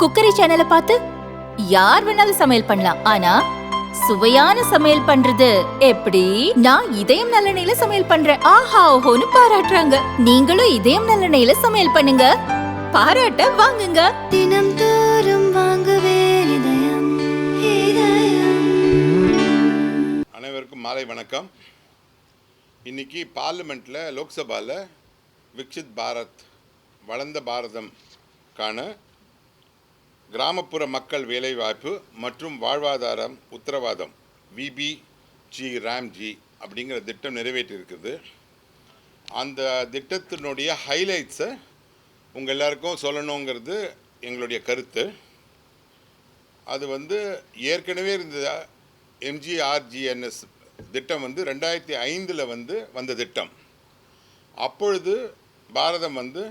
Cookery சேனலை பார்த்து யார் வேணாலும் சமையல் பண்ணலாம். ஆனா சுவையான சமையல் பண்றது எப்படி? நான் இதயம் நல்லெண்ணெயில சமையல் பண்றேன். ஆஹா ஓஹோன்னு பாராட்டுறாங்க. நீங்களும் இதயம் நல்லெண்ணெயில சமையல் பண்ணுங்க. பாராட்ட வாங்குங்க. தினம் தோறும் வாங்குவே இதயம் இதயம். அனைவருக்கும் மாலை வணக்கம். இன்னைக்கு பார்லிமெண்ட்டில் லோக்சபாவில் விக்ஷித் பாரத் வளர்ந்த பாரதம்கான கிராமப்புற மக்கள் வேலைவாய்ப்பு மற்றும் வாழ்வாதாரம் உத்தரவாதம். VP G. ராம்ஜி அப்படிங்கிற திட்டம் நிறைவேற்றியிருக்குது அந்த திட்டத்தினுடைய ஹைலைட்ஸை உங்கள் எல்லாருக்கும் சொல்லணுங்கிறது எங்களுடைய கருத்து. அது வந்து ஏற்கனவே இருந்த எம்ஜிஆர்ஜிஎன்எஸ் திட்டம் வந்து ரெண்டாயிரத்தி ஐந்தில் வந்து வந்த திட்டம். அப்பொழுது பாரதம் வந்து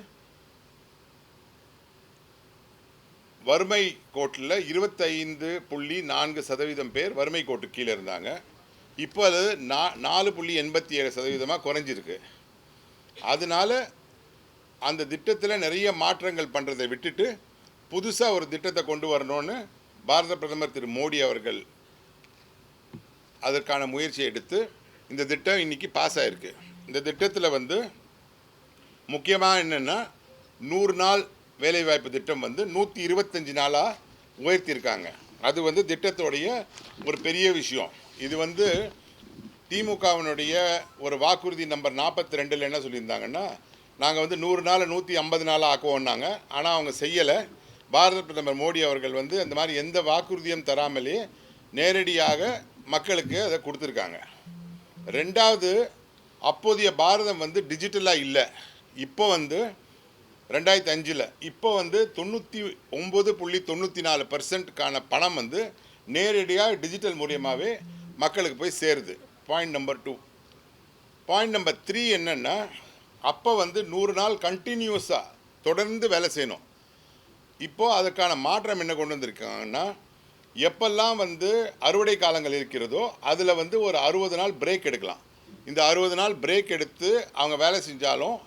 வறுமை கோட்டில் இருபத்தைந்து புள்ளி நான்கு சதவீதம் பேர் வறுமை கோட்டு கீழே இருந்தாங்க. இப்போ அது நா நாலு புள்ளி எண்பத்தி ஏழு சதவீதமாக குறைஞ்சிருக்கு. அதனால அந்த திட்டத்தில் நிறைய மாற்றங்கள் பண்ணுறதை விட்டுட்டு புதுசாக ஒரு திட்டத்தை கொண்டு வரணும்னு பாரத பிரதமர் திரு மோடி அவர்கள் அதற்கான முயற்சி எடுத்து இந்த திட்டம் இன்றைக்கி பாஸ் ஆகிருக்கு இந்த திட்டத்தில் வந்து முக்கியமாக என்னென்னா நூறு நாள் வேலைவாய்ப்பு திட்டம் வந்து நூற்றி இருபத்தஞ்சி நாளாக உயர்த்தியிருக்காங்க. அது வந்து திட்டத்தோடைய ஒரு பெரிய விஷயம். இது வந்து திமுகவினுடைய ஒரு வாக்குறுதி நம்பர் நாற்பத்தி ரெண்டில் என்ன சொல்லியிருந்தாங்கன்னா நாங்கள் வந்து நூறு நாள் நூற்றி ஐம்பது நாளாக ஆக்குவோம்னாங்க. ஆனால் அவங்க செய்யலை. பாரத பிரதமர் மோடி அவர்கள் வந்து அந்த மாதிரி எந்த வாக்குறுதியும் தராமலே நேரடியாக மக்களுக்கு அதை கொடுத்துருக்காங்க. ரெண்டாவது அப்போதைய பாரதம் வந்து டிஜிட்டலாக இல்லை. இப்போ வந்து ரெண்டாயிரத்தி அஞ்சில். இப்போ வந்து தொண்ணூற்றி ஒம்பது புள்ளி தொண்ணூற்றி நாலு பர்சன்ட்கான பணம் வந்து நேரடியாக டிஜிட்டல் மூலியமாகவே மக்களுக்கு போய் சேருது. Point number two point number three என்னென்னா அப்போ வந்து நூறு நாள் கண்டினியூஸாக தொடர்ந்து வேலை செய்யணும். இப்போது அதுக்கான மாற்றம் என்ன கொண்டு வந்திருக்காங்கன்னா எப்பெல்லாம் வந்து அறுவடை காலங்கள் இருக்கிறதோ அதில் வந்து ஒரு அறுபது நாள் பிரேக் எடுக்கலாம். இந்த அறுபது நாள் பிரேக் எடுத்து அவங்க வேலை செஞ்சாலும்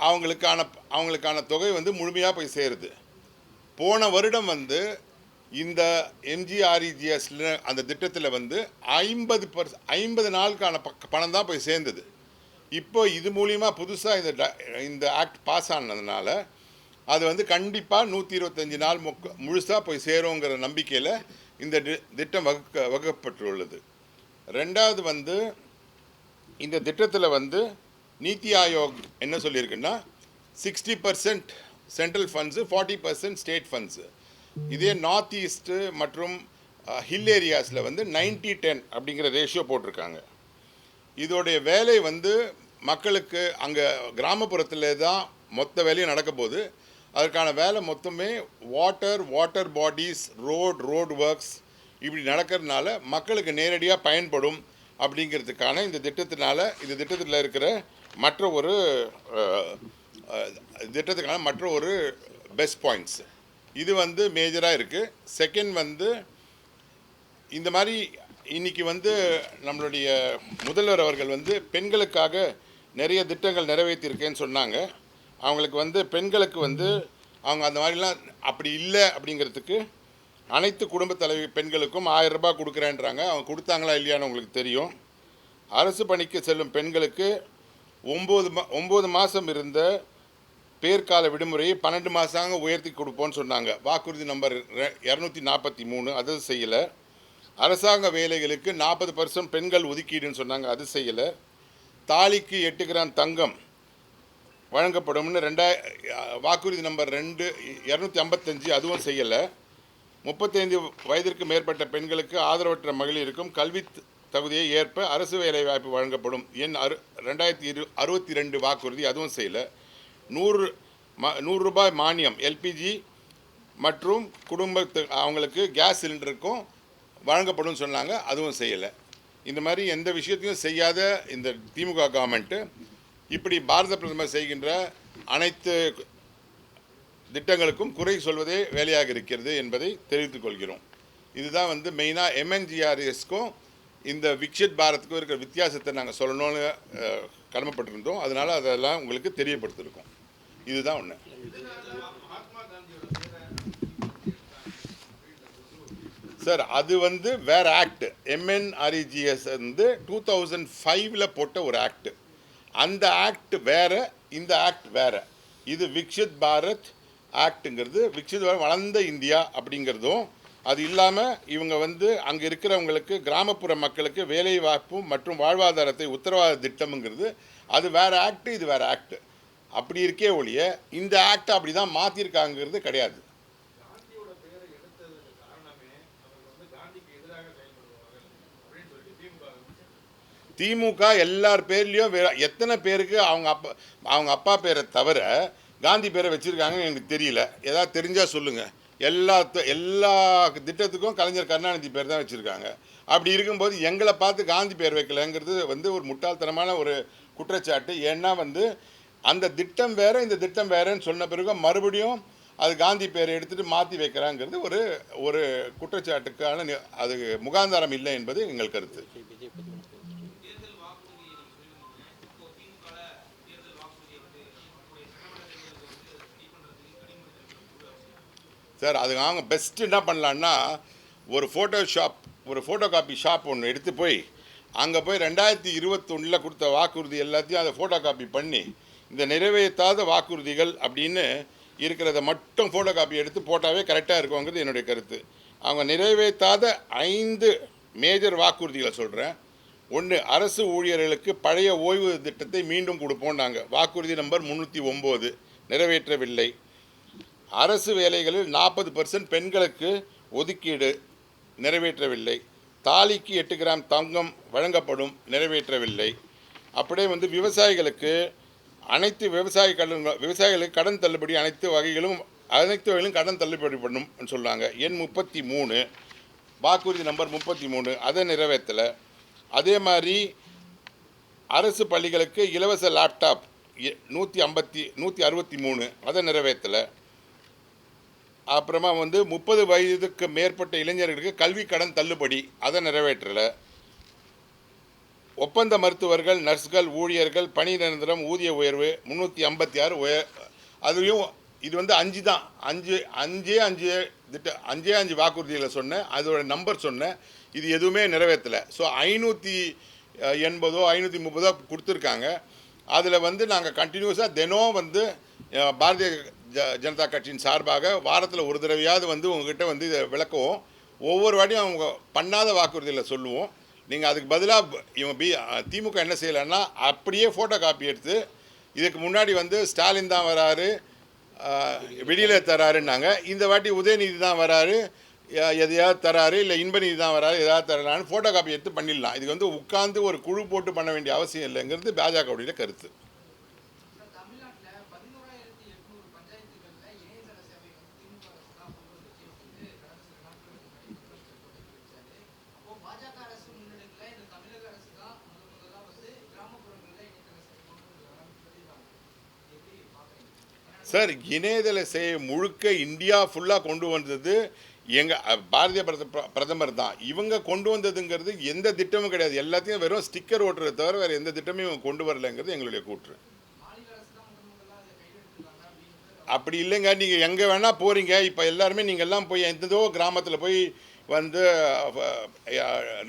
அவங்களுக்கான அவங்களுக்கான தொகை வந்து முழுமையாக போய் சேருது. போன வருடம் வந்து இந்த எம்ஜிஆர்இஜிஎஸ்ல அந்த திட்டத்தில் வந்து ஐம்பது பர்ஸ் ஐம்பது நாளுக்கான ப பணம் தான் போய் சேர்ந்தது. இப்போ இது மூலியமாக புதுசாக இந்த ட- இந்த ஆக்ட் பாஸ் ஆனதுனால அது வந்து கண்டிப்பாக நூற்றி இருபத்தஞ்சி நாள் மொக்க முழுசாக போய் சேருங்கிற நம்பிக்கையில் இந்த தி- திட்டம் வகுக்க வகுக்கப்பட்டுள்ளது. ரெண்டாவது வந்து இந்த திட்டத்தில் வந்து நீத்தி ஆயோக் என்ன சொல்லியிருக்குன்னா sixty percent central funds forty percent state funds இதே நார்த் ஈஸ்ட்டு மற்றும் ஹில் ஏரியாஸில் வந்து 90 டென் அப்படிங்கிற ரேஷியோ போட்டிருக்காங்க. இதோடைய வேலை வந்து மக்களுக்கு அங்கே கிராமப்புறத்தில் தான் மொத்த வேலையும் நடக்க போகுது. அதற்கான வேலை மொத்தமே water water bodies road road works இப்படி நடக்கிறதுனால மக்களுக்கு நேரடியாக பயன்படும் அப்படிங்கிறதுக்கான இந்த திட்டத்தினால இந்த திட்டத்தில் இருக்கிற மற்ற ஒரு திட்டத்துக்கான மற்ற ஒரு பெஸ்ட் பாயிண்ட்ஸ் இது வந்து மேஜராக இருக்குது செகண்ட் வந்து இந்த மாதிரி இன்னைக்கு வந்து நம்மளுடைய முதல்வர் அவர்கள் வந்து பெண்களுக்காக நிறைய திட்டங்கள் நிறைவேற்றியிருக்கேன்னு சொன்னாங்க. அவங்களுக்கு வந்து பெண்களுக்கு வந்து அவங்க அந்த மாதிரிலாம் அப்படி இல்லை அப்படிங்கிறதுக்கு அனைத்து குடும்ப தலைவி பெண்களுக்கும் ஆயிரம் ரூபாய் கொடுக்குறேன்றாங்க. அவங்க கொடுத்தாங்களா இல்லையான்னு உங்களுக்கு தெரியும். அரசு பணிக்கு செல்லும் பெண்களுக்கு ஒம்பது மா ஒம்பது மாதம் இருந்த பேர்கால விடுமுறையை பன்னெண்டு மாதமாக உயர்த்தி கொடுப்போம்னு சொன்னாங்க. வாக்குறுதி நம்பர் இரநூத்தி நாற்பத்தி மூணு அது செய்யலை. அரசாங்க வேலைகளுக்கு நாற்பது பர்சன்ட் பெண்கள் ஒதுக்கீடுன்னு சொன்னாங்க அது செய்யலை. தாலிக்கு எட்டு கிராம் தங்கம் வழங்கப்படும்னு ரெண்டாய வாக்குறுதி நம்பர் ரெண்டு இரநூத்தி ஐம்பத்தஞ்சு அதுவும் செய்யலை. முப்பத்தைந்து வயதிற்கு மேற்பட்ட பெண்களுக்கு ஆதரவற்ற மகளிருக்கும் கல்வி தகுதியை ஏற்ப அரசு வேலை வாய்ப்பு வழங்கப்படும். என் அறு ரெண்டாயிரத்தி இரு அறுபத்தி ரெண்டு வாக்குறுதி அதுவும் செய்யலை. நூறு ம நூறு ரூபாய் மானியம் எல்பிஜி மற்றும் குடும்பத்து அவங்களுக்கு கேஸ் சிலிண்டருக்கும் வழங்கப்படும் சொன்னாங்க அதுவும் செய்யலை. இந்த மாதிரி எந்த விஷயத்தையும் செய்யாத இந்த திமுக கவர்மெண்ட்டு இப்படி பாரத பிரதமர் செய்கின்ற அனைத்து திட்டங்களுக்கும் குறை சொல்வதே வேலையாக இருக்கிறது என்பதை தெரிவித்துக் கொள்கிறோம். இதுதான் வந்து மெயினாக எம்என்ஜிஆர்எஸ்க்கும் இந்த விக்ஷித் பாரத்துக்கும் இருக்கிற வித்தியாசத்தை நாங்கள் சொல்லணும்னு கடமைப்பட்டிருந்தோம். அதனால் அதெல்லாம் உங்களுக்கு தெரியப்படுத்திருக்கோம். இதுதான் ஒன்று சார் அது வந்து வேற ஆக்ட். எம்என்ஆர்இஜிஎஸ் வந்து டூ தௌசண்ட் ஃபைவ்ல போட்ட ஒரு ஆக்ட். அந்த ஆக்ட் வேற இந்த ஆக்ட் வேற. இது விக்ஷித் பாரத் ஆக்ட்டுங்கிறது விக்ஷித் பாரத் வளர்ந்த இந்தியா அப்படிங்கிறதும் அது இல்லாமல் இவங்க வந்து அங்கே இருக்கிறவங்களுக்கு கிராமப்புற மக்களுக்கு வேலை வாய்ப்பும் மற்றும் வாழ்வாதாரத்தை உத்தரவாத திட்டம்ங்கிறது அது வேற ஆக்ட் இது வேற ஆக்ட் அப்படி இருக்கே ஒழிய இந்த ஆக்ட் அப்படி தான் மாற்றிருக்காங்கிறது கிடையாது திமுக எல்லார் பேர்லேயும் வேற எத்தனை பேருக்கு அவங்க அப்பா அவங்க அப்பா பேரை தவிர காந்தி பேரை வச்சுருக்காங்கன்னு எனக்கு தெரியல. ஏதாவது தெரிஞ்சால் சொல்லுங்கள் எல்லா எல்லா திட்டத்துக்கும் கலைஞர் கருணாநிதி பேர் தான் வச்சுருக்காங்க. அப்படி இருக்கும்போது எங்களை பார்த்து காந்தி பேர் வைக்கலங்கிறது வந்து ஒரு முட்டாள்தனமான ஒரு குற்றச்சாட்டு. ஏன்னா வந்து அந்த திட்டம் வேறு இந்த திட்டம் வேறேன்னு சொன்ன பிறகு மறுபடியும் அது காந்தி பேரை எடுத்துகிட்டு மாற்றி வைக்கிறாங்கிறது ஒரு ஒரு குற்றச்சாட்டுக்கான அது முகாந்தாரம் இல்லை என்பது எங்கள் கருத்து. சார் அது அவங்க பெஸ்ட்டு என்ன பண்ணலான்னா ஒரு ஃபோட்டோஷாப் ஒரு ஃபோட்டோ காப்பி ஷாப் ஒன்று எடுத்து போய் அங்கே போய் ரெண்டாயிரத்தி இருபத்தொன்னில் கொடுத்த வாக்குறுதி எல்லாத்தையும் அதை ஃபோட்டோ காப்பி பண்ணி இந்த நிறைவேற்றாத வாக்குறுதிகள் அப்படின்னு இருக்கிறத மட்டும் ஃபோட்டோ காப்பி எடுத்து போட்டாவே கரெக்டாக இருக்குங்கிறது என்னுடைய கருத்து. அவங்க நிறைவேற்றாத ஐந்து மேஜர் வாக்குறுதிகளை சொல்கிறேன் ஒன்று அரசு ஊழியர்களுக்கு பழைய ஓய்வு திட்டத்தை மீண்டும் கொடுப்போம் நாங்கள் வாக்குறுதி நம்பர் முந்நூற்றி ஒம்பது நிறைவேற்றவில்லை. அரசு வேலைகளில் நாற்பது பர்சன்ட் பெண்களுக்கு ஒதுக்கீடு நிறைவேற்றவில்லை. தாலிக்கு எட்டு கிராம் தங்கம் வழங்கப்படும் நிறைவேற்றவில்லை. அப்படியே வந்து விவசாயிகளுக்கு அனைத்து விவசாய கடன் விவசாயிகளுக்கு கடன் தள்ளுபடி அனைத்து வகைகளும் அனைத்து வகையிலும் கடன் தள்ளுபடி பண்ணும் சொன்னாங்க எண் முப்பத்தி மூணு வாக்குறுதி நம்பர் முப்பத்தி மூணு அதை நிறைவேற்றலை. அதே மாதிரி அரசு பள்ளிகளுக்கு இலவச லேப்டாப் நூற்றி ஐம்பத்தி நூற்றி அறுபத்தி மூணு அதை நிறைவேற்றலை. அப்புறமா வந்து முப்பது வயதுக்கு மேற்பட்ட இளைஞர்களுக்கு கல்வி கடன் தள்ளுபடி அதை நிறைவேற்றலை. ஒப்பந்த மருத்துவர்கள் நர்ஸ்கள் ஊழியர்கள் பணி நிரந்தரம் ஊதிய உயர்வு முந்நூற்றி ஐம்பத்தி ஆறு உய அதுலேயும் இது வந்து அஞ்சு தான். அஞ்சு அஞ்சே அஞ்சு திட்ட அஞ்சே அஞ்சு வாக்குறுதிகளை சொன்னேன் அதோட நம்பர் சொன்னேன் இது எதுவுமே நிறைவேற்றலை. ஸோ ஐநூற்றி எண்பதோ ஐநூற்றி முப்பதோ கொடுத்துருக்காங்க. அதில் வந்து நாங்கள் கண்டினியூஸாக தினம் வந்து பாரதிய ஜ ஜனதா கட்சியின் சார்பாக வாரத்தில் ஒரு தடவையாவது வந்து உங்ககிட்ட வந்து இதை விளக்குவோம். ஒவ்வொரு வாட்டியும் அவங்க பண்ணாத வாக்குறுதிகளை சொல்லுவோம். நீங்கள் அதுக்கு பதிலாக இவன் பி திமுக என்ன செய்யலைன்னா அப்படியே ஃபோட்டோ காப்பி எடுத்து இதுக்கு முன்னாடி வந்து ஸ்டாலின் தான் வராரு வெளியில் தராருன்னாங்க. இந்த வாட்டி உதயநிதி தான் வராரு எதையாவது தராரு இல்லை இன்பநிதி தான் வராரு எதாவது தரலான்னு ஃபோட்டோ காப்பி எடுத்து பண்ணிடலாம். இதுக்கு வந்து உட்காந்து ஒரு குழு போட்டு பண்ண வேண்டிய அவசியம் இல்லைங்கிறது பாஜகவுடைய கருத்து தமிழ்நாட்டில் பதினோராயிரத்தி எட்நூறு பஞ்சாயத்துகளில் இணையதள சேவை வந்து திமுக அரசு தான் கொண்டு வந்துச்சு அப்படின்னு கடந்த சில நாட்களுக்கு முன்னாடி முதலமைச்சர் போட்டு வச்சாரு அப்போ பாஜக அரசு முன்னெடுக்கல இந்த தமிழக அரசு தான் முதல் முதலாக வந்து கிராமப்புறங்களில் இணையதள சேவை கொண்டு வந்துருக்காங்கன்னு சொல்லியிருக்காங்க எப்படி பார்க்குறீங்க சார் இணையதள சேவை முழுக்க இந்தியா ஃபுல்லாக கொண்டு வந்தது எங்கள் பாரதிய பிரதமர் தான். இவங்க கொண்டு வந்ததுங்கிறது எந்த திட்டமும் கிடையாது. எல்லாத்தையும் வெறும் ஸ்டிக்கர் ஓட்டுறதை தவிர வேறு எந்த திட்டமும் இவங்க கொண்டு வரலைங்கிறது எங்களுடைய கூற்று. அப்படி இல்லைங்க. நீங்கள் எங்கே வேணால் போகிறீங்க இப்போ எல்லாருமே நீங்கள் எல்லாம் போய் எந்ததோ கிராமத்தில் போய் வந்து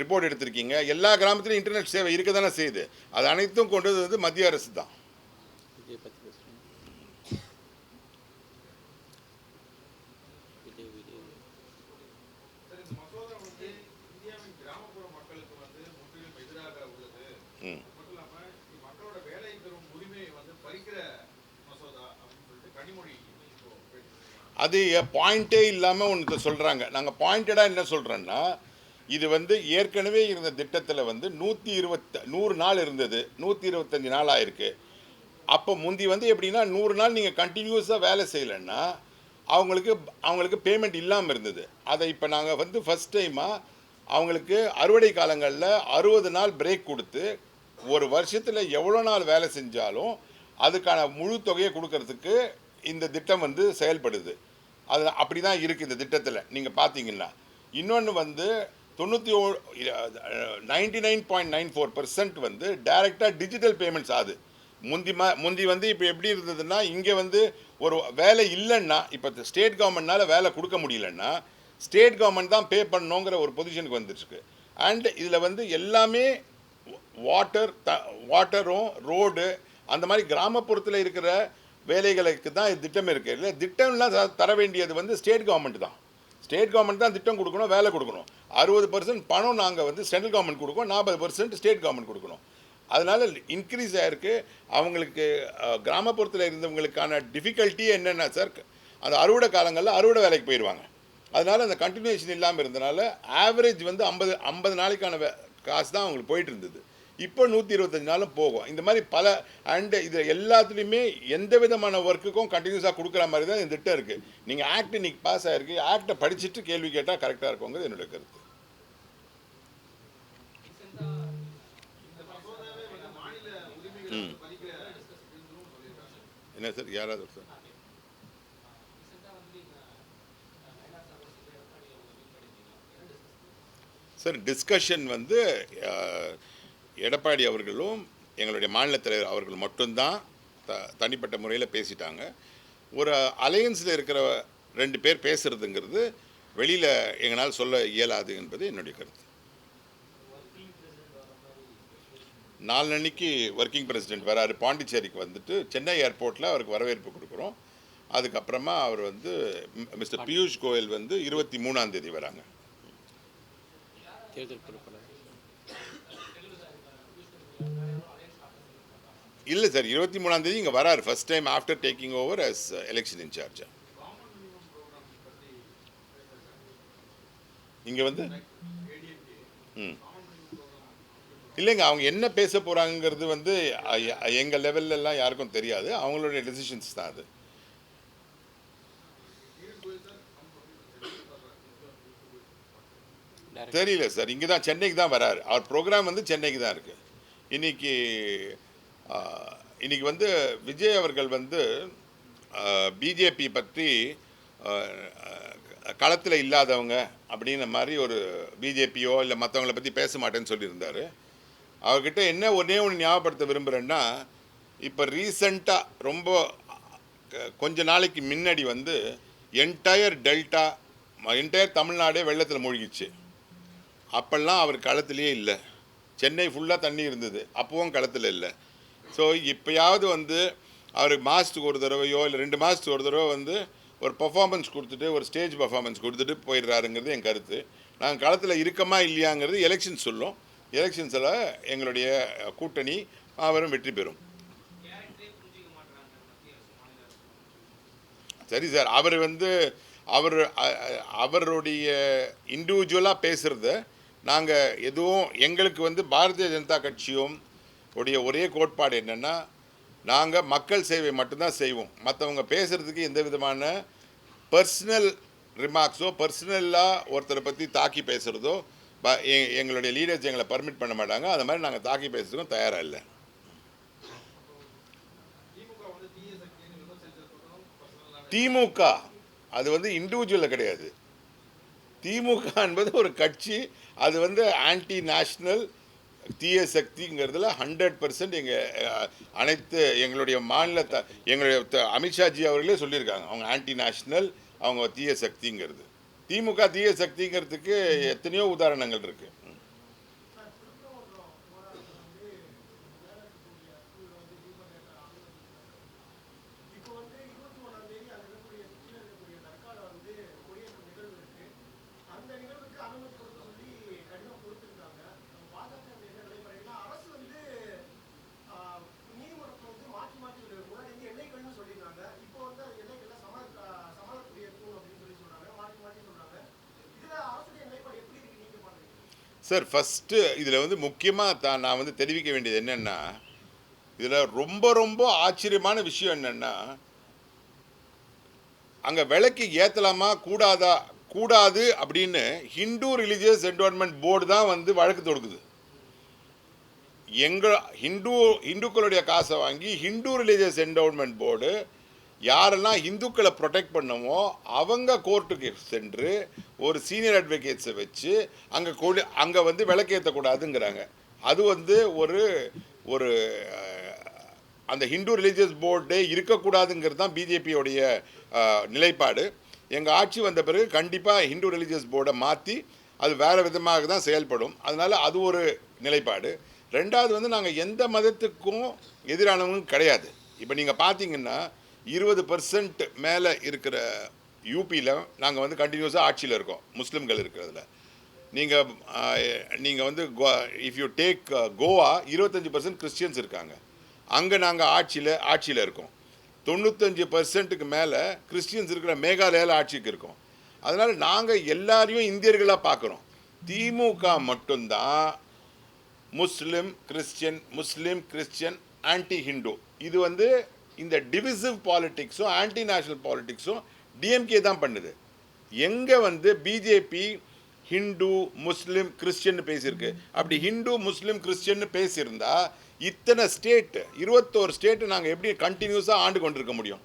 ரிப்போர்ட் எடுத்திருக்கீங்க. எல்லா கிராமத்துலையும் இன்டர்நெட் சேவை இருக்க தானே செய்யுது. அது அனைத்தும் கொண்டு வந்தது மத்திய அரசு தான் விஜய் பற்றி பேசுகிறேன் விஜய் விஜய் சார் இந்த மசோதா வந்து இந்தியாவின் கிராமப்புற மக்களுக்கு வந்து முற்றிலும் எதிராக உள்ளது ம் மட்டும் இல்லாம இது மக்களோட வேலை பெறும் உரிமையை வந்து பறிக்கிற மசோதா அப்படின்னு சொல்லிட்டு கனிமொழி இப்போ பேசியிருக்காங்க அது பாயிண்ட்டே இல்லாமல் ஒன்று சொல்கிறாங்க நாங்கள் பாயிண்டடாக என்ன சொல்கிறோன்னா இது வந்து ஏற்கனவே இருந்த திட்டத்தில் வந்து நூற்றி இருபத்த நூறு நாள் இருந்தது. நூற்றி இருபத்தஞ்சி நாள் ஆயிருக்கு. அப்போ முந்தி வந்து எப்படின்னா நூறு நாள் நீங்கள் கண்டினியூஸாக வேலை செய்யலைன்னா அவங்களுக்கு அவங்களுக்கு பேமெண்ட் இல்லாமல் இருந்தது. அதை இப்போ நாங்கள் வந்து ஃபஸ்ட் டைமாக அவங்களுக்கு அறுவடை காலங்களில் அறுபது நாள் பிரேக் கொடுத்து ஒரு வருஷத்தில் எவ்வளோ நாள் வேலை செஞ்சாலும் அதுக்கான முழு தொகையை கொடுக்கறதுக்கு இந்த திட்டம் வந்து செயல்படுது. அது அப்படி தான் இருக்குது இந்த திட்டத்தில். நீங்கள் பார்த்தீங்கன்னா இன்னொன்று வந்து தொண்ணூற்றி ஓ ninety nine point nine four percent வந்து டைரெக்டாக டிஜிட்டல் பேமெண்ட்ஸ் ஆகுது. முந்தி ம முந்தி வந்து இப்போ எப்படி இருந்ததுன்னா இங்கே வந்து ஒரு வேலை இல்லைன்னா இப்போ ஸ்டேட் கவர்மெண்ட்னால் வேலை கொடுக்க முடியலன்னா ஸ்டேட் கவர்மெண்ட் தான் பே பண்ணணுங்கிற ஒரு பொசிஷனுக்கு வந்துட்டுருக்கு அண்ட் இதில் வந்து எல்லாமே வாட்டர் த வாட்டரும் ரோடு அந்த மாதிரி கிராமப்புறத்தில் இருக்கிற வேலைகளுக்கு தான் இது திட்டம் இருக்குது இல்லை திட்டம்லாம் த- தர வேண்டியது வந்து ஸ்டேட் கவர்மெண்ட் தான். ஸ்டேட் கவர்மெண்ட் தான் திட்டம் கொடுக்கணும் வேலை கொடுக்கணும். அறுபது பர்சன்ட் பணம் நாங்கள் வந்து சென்ட்ரல் கவர்மெண்ட் கொடுக்கணும் நாற்பது பர்சன்ட் ஸ்டேட் கவர்மெண்ட் கொடுக்கணும். அதனால் இன்க்ரீஸ் ஆகிருக்கு அவங்களுக்கு கிராமப்புறத்தில் இருந்தவங்களுக்கான டிஃபிகல்ட்டி என்னென்னா சார் அந்த அறுவடை காலங்களில் அறுவடை வேலைக்கு போயிடுவாங்க அதனால் அந்த கண்டினியூஷன் இல்லாமல் இருந்தனால ஆவரேஜ் வந்து ஐம்பது ஐம்பது நாளைக்கான காசு தான் அவங்களுக்கு போயிட்டு இருந்தது. இப்போ நூற்றி இருபத்தஞ்சு நாளும் போகும். இந்த மாதிரி பல அண்ட் இது எல்லாத்துலேயுமே எந்த விதமான ஒர்க்குக்கும் கண்டினியூஸாக கொடுக்குற மாதிரி தான் இந்த திட்டம் இருக்குது நீங்கள் ஆக்ட் இன்னைக்கு பாஸ் ஆயிருக்கு. ஆக்டை படிச்சுட்டு கேள்வி கேட்டால் கரெக்டாக இருக்குங்கிறது என்னோட கருத்து. என்ன சார்? யாராவது சார்? சார் டிஸ்கஷன் வந்து எடப்பாடி அவர்களும் எங்களுடைய மாநில தலைவர் அவர்கள் மட்டும்தான் த தனிப்பட்ட முறையில் பேசிட்டாங்க. ஒரு அலையன்ஸில் இருக்கிற ரெண்டு பேர் பேசுகிறதுங்கிறது வெளியில் எங்களால் சொல்ல இயலாது என்பது என்னுடைய கருத்து. நாலன்னைக்கு ஒர்க்கிங் பிரசிடென்ட் வராரு பாண்டிச்சேரிக்கு வந்துட்டு சென்னை ஏர்போர்ட்டில் அவருக்கு வரவேற்பு கொடுக்குறோம். அதுக்கப்புறமா அவர் வந்து மிஸ்டர் பியூஷ் கோயல் வந்து இருபத்தி மூணாம் தேதி வராங்க. தேர்தல் இல்லை சார் இருபத்தி மூணாம் தேதி இங்கே வராரு. First time after taking over as election incharge இங்கே வந்து? ம். இல்லைங்க அவங்க என்ன பேச போகிறாங்கிறது வந்து எங்கள் லெவல்லலாம் யாருக்கும் தெரியாது. அவங்களுடைய டெசிஷன்ஸ் தான் அது. தெரியல சார் இங்கே தான் சென்னைக்கு தான் வராரு. அவர் ப்ரோக்ராம் வந்து சென்னைக்கு தான் இருக்குது இன்னைக்கு இன்றைக்கி வந்து விஜய் அவர்கள் வந்து பிஜேபி பற்றி களத்தில் இல்லாதவங்க அப்படின்ற மாதிரி ஒரு பிஜேபியோ இல்லை மற்றவங்கள பற்றி பேச மாட்டேன்னு சொல்லியிருந்தார். அவர்கிட்ட என்ன ஒன்றே ஒன்று ஞாபகப்படுத்த விரும்புகிறேன்னா இப்போ ரீசண்டாக ரொம்ப கொஞ்ச நாளைக்கு முன்னாடி வந்து என்டையர் டெல்டா என்டையர் தமிழ்நாடே வெள்ளத்தில் மூழ்கிச்சு. அப்போல்லாம் அவர் களத்துலேயே இல்லை. சென்னை ஃபுல்லாக தண்ணி இருந்தது. அப்போவும் களத்தில் இல்லை. ஸோ இப்போயாவது வந்து அவர் மாதத்துக்கு ஒரு தடவையோ இல்லை ரெண்டு மாதத்துக்கு ஒரு தடவை வந்து ஒரு பர்ஃபார்மன்ஸ் கொடுத்துட்டு ஒரு ஸ்டேஜ் பர்ஃபார்மன்ஸ் கொடுத்துட்டு போயிடுறாருங்கிறது என் கருத்து. நாங்கள் களத்தில் இருக்கமா இல்லையாங்கிறது எலெக்ஷன் சொல்லும். எலெக்ஷன்ஸில் எங்களுடைய கூட்டணி அவரும் வெற்றி பெறும். சரி சார் அவர் வந்து அவர் அவருடைய இண்டிவிஜுவலாக பேசுகிறத நாங்கள் எதுவும் எங்களுக்கு வந்து பாரதிய ஜனதா கட்சியும் உடைய ஒரே கோட்பாடு என்னென்னா நாங்கள் மக்கள் சேவை மட்டும்தான் செய்வோம். மற்றவங்க பேசுகிறதுக்கு எந்த விதமான பர்சனல் ரிமார்க்ஸோ பர்சனலாக ஒருத்தரை பற்றி தாக்கி பேசுகிறதோ ப எங்களுடைய லீடர்ஸ் எங்களை பர்மிட் பண்ண மாட்டாங்க. அந்த மாதிரி நாங்கள் தாக்கி பேசுறதுக்கும் தயாராக இல்லை. திமுக அது வந்து இண்டிவிஜுவலில் கிடையாது. திமுக என்பது ஒரு கட்சி அது வந்து ஆன்டி நேஷ்னல் தீய சக்திங்கிறதுல ஹண்ட்ரட் பர்சன்ட் எங்கள் அனைத்து எங்களுடைய மாநில த எங்களுடைய த- அமித்ஷாஜி அவர்களே சொல்லியிருக்காங்க. அவங்க ஆன்டி நேஷ்னல் அவங்க தீய சக்திங்கிறது. திமுக தீய சக்திங்கிறதுக்கு எத்தனையோ உதாரணங்கள் இருக்குது சார் ஃபஸ்ட்டு இதில் வந்து முக்கியமாக தான் நான் வந்து தெரிவிக்க வேண்டியது என்னென்னா இதில் ரொம்ப ரொம்ப ஆச்சரியமான விஷயம் என்னென்னா அங்கே விலைக்கு ஏற்றலாமா கூடாதா கூடாது அப்படின்னு ஹிந்து ரிலீஜியஸ் என்டோன்மெண்ட் போர்டு தான் வந்து வழக்கு தொடுக்குது. எங்கள் ஹிந்து ஹிந்துக்களுடைய காசை வாங்கி ஹிந்து ரிலீஜியஸ் என்டோன்மெண்ட் போர்டு யாரெல்லாம் இந்துக்களை ப்ரொடெக்ட் பண்ணமோ அவங்க கோர்ட்டுக்கு சென்று ஒரு சீனியர் அட்வொகேட்ஸை வச்சு அங்கே கொடு அங்கே வந்து விளக்கேற்றக்கூடாதுங்கிறாங்க அது வந்து ஒரு ஒரு அந்த ஹிந்து ரிலீஜியஸ் போர்டே இருக்கக்கூடாதுங்கிறது தான் பிஜேபியோடைய நிலைப்பாடு. எங்கள் ஆட்சி வந்த பிறகு கண்டிப்பாக ஹிந்து ரிலீஜியஸ் போர்டை மாற்றி அது வேறு விதமாக தான் செயல்படும். அதனால் அது ஒரு நிலைப்பாடு. ரெண்டாவது வந்து நாங்கள் எந்த மதத்துக்கும் எதிரானவங்களும் கிடையாது. இப்போ நீங்கள் பார்த்தீங்கன்னா இருபது பர்சன்ட் மேலே இருக்கிற யூபியில் நாங்கள் வந்து கண்டினியூஸாக ஆட்சியில் இருக்கோம். முஸ்லீம்கள் இருக்கிறதுல. நீங்கள் நீங்கள் வந்து இஃப் யூ டேக் கோவா இருபத்தஞ்சி பர்சன்ட் கிறிஸ்டியன்ஸ் இருக்காங்க. அங்கே நாங்கள் ஆட்சியில் ஆட்சியில் இருக்கோம். தொண்ணூத்தஞ்சு பர்சன்ட்டுக்கு மேலே கிறிஸ்டியன்ஸ் இருக்கிற மேகாலயாவில் ஆட்சிக்கு இருக்கோம். அதனால் நாங்கள் எல்லாரையும் இந்தியர்களாக பார்க்குறோம் திமுக மட்டும்தான் Muslim Christian Muslim Christian anti Hindu இது வந்து இந்த டிவிசிவ் பாலிட்டிக்ஸும் ஆன்டி நேஷனல் பாலிட்டிக்ஸும் டிஎம்கே தான் பண்ணுது. எங்கே வந்து பிஜேபி ஹிந்து முஸ்லீம் கிறிஸ்டின்னு பேசியிருக்கு. அப்படி ஹிந்து முஸ்லீம் கிறிஸ்டின்னு பேசியிருந்தா இத்தனை ஸ்டேட்டு இருபத்தோரு ஸ்டேட்டு நாங்கள் எப்படி கண்டினியூஸாக ஆண்டு கொண்டிருக்க முடியும்?